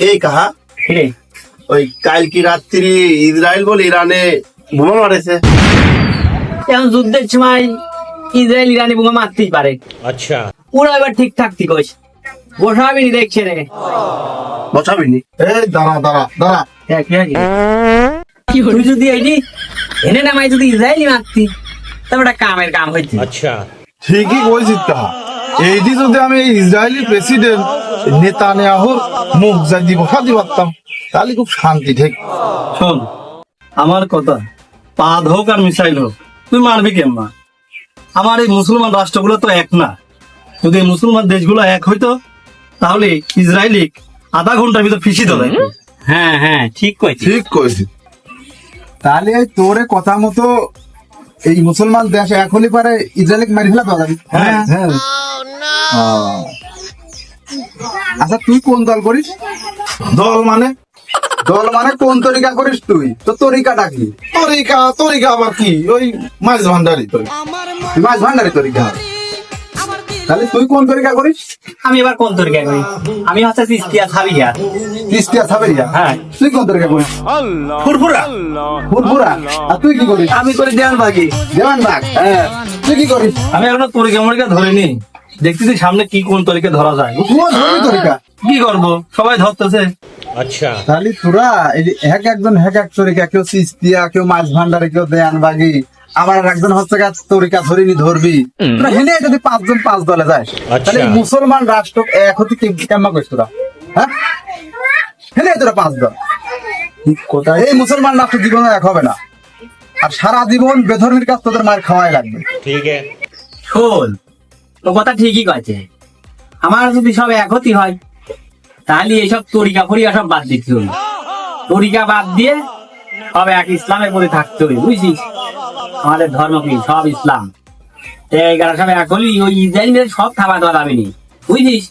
এই কাহা? ওই কাল কি রাত্রি ইসরায়েল বলে ইরানে বোমা মারেছে। এখন যুদ্ধের সময় ইসরায়েল ইরানে বোমা মারতেই পারে। আচ্ছা। ওরা এবার বসাবিনি দেখছে রে। বসাবিনি? এই দাঁড়া দাঁড়া দাঁড়া। কি হলো? যদি এটি এনে নামাই যদি ইসরায়েলি মারতি তারপরে কামের কাম হইছে আচ্ছা। ঠিকই কইছিস তা। এইটি যদি আমি ইসরায়েলি প্রেসিডেন্ট নেতানিয়াহুর মুখ যদি বসাতে পারতাম তাহলে খুব শান্তি ঠিক? শোন আমার কথা পাদ হোক আর মিসাইল হোক তুই মারবি কেমন আমার এই মুসলমান রাষ্ট্রগুলো তো এক না। যদি এই মুসলমান দেশগুলো এক হইতো তাহলে ইসরায়েলি আধা ঘণ্টার ভিতর ফিসি ধরে। হ্যাঁ হ্যাঁ ঠিক কইছি ঠিক কইছিস। তাহলে তোরে কথা মতো এই মুসলমান দেশ এক হলে পারে ইসরায়েলকে মারি ফেলা হ্যাঁ। হ্যাঁ। আহ। আচ্ছা তুই কোন দল করিস? দল মানে? দল মানে কোন তরিকা করিস তুই? তো তরিকাটা কি? তরিকা তরিকা আবার কি? ওই মাছ ভান্ডারি তরিকা। মাছ ভান্ডারি তরিকা। তাহলে তুই কোন তরিকা করিস? আমি এবার কোন তরিকা করি? আমি হচ্ছে ইস্তিয়া হ্যাঁ। তুই কোন তরিকা করিস? ফুরফুরা। ফুরফুরা? আর তুই কি করিস? আমি করে দেওয়ান বাকি দেওয়ান বাগ হ্যাঁ। তুই কি করিস? আমি এখনও তরিকা মরিকা ধরিনি। দেখতেছি সামনে কি কোন তরিকে ধরা যায়। তরিকা? কি করব? সবাই ধরতেছে। আচ্ছা। তাহলে তোরা এই এক একজন এক এক তরিকা কেউ সিস্তিয়া কেউ মাছ ভান্ডারে কেউ দেয়ান বাগি আবার একজন হচ্ছে তরিকা ধরিনি ধরবি। যদি পাঁচজন পাঁচ দলে যায় আচ্ছা। তাহলে মুসলমান রাষ্ট্র এক হতে কেমন করিস তোরা? হ্যাঁ? তোরা পাঁচ দল। কোথায়? এই মুসলমান রাষ্ট্র জীবনে এক হবে না। আর সারা জীবন বেধর্মীর কাছ তোদের মায়ের খাওয়াই লাগবে। ঠিক আছে। শোন তো কথা ঠিকই কয়েছে। আমার যদি সব একতি হয়, তাহলে এইসব তরিকা ফরিকা সব বাদ দিতে হবে। তরিকা বাদ দিয়ে সব এক ইসলামের মধ্যে থাকতে হবে, বুঝছিস? আমাদের ধর্ম কি? সব ইসলাম। এগারো সব এক হলি, ওই ইসরায়েলের সব খাবার দাওয়া যাবে বুঝছিস?